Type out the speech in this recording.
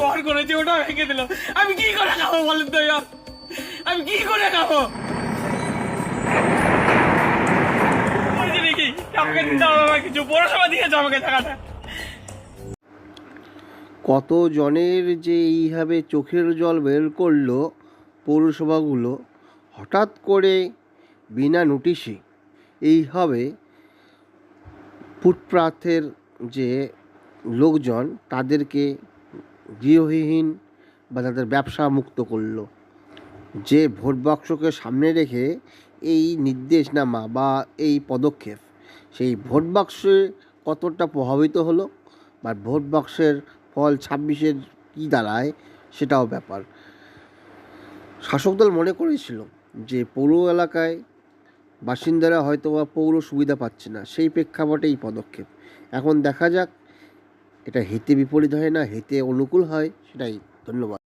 ঘর করেছি, ওটা ভেঙে দিল। আমি কি করে খাব বলেন তো আমি কি করে খাব? কিছু। পড়াশোনা দিয়েছে আমাকে কত জনের যে এইভাবে চোখের জল বের করল পৌরসভাগুলো, হঠাৎ করে বিনা নোটিশে। এইভাবে ফুটপাথের যে লোকজন, তাদেরকে গৃহহীন বা তাদের ব্যবসা মুক্ত করল। যে ভোট বাক্সকে সামনে রেখে এই নির্দেশনামা বা এই পদক্ষেপ, সেই ভোট বাক্সে কতটা প্রভাবিত হলো বা ভোট বাক্সের ফল ছাব্বিশের কী দাঁড়ায়, সেটাও ব্যাপার। শাসক দল মনে করেছিল যে পৌর এলাকায় বাসিন্দারা হয়তো বা পৌর সুবিধা পাচ্ছে না, সেই প্রেক্ষাপটে এই পদক্ষেপ। এখন দেখা যাক, এটা হেতে বিপরীত হয় না, হেতে অনুকূল হয়, সেটাই ধন্যবাদ।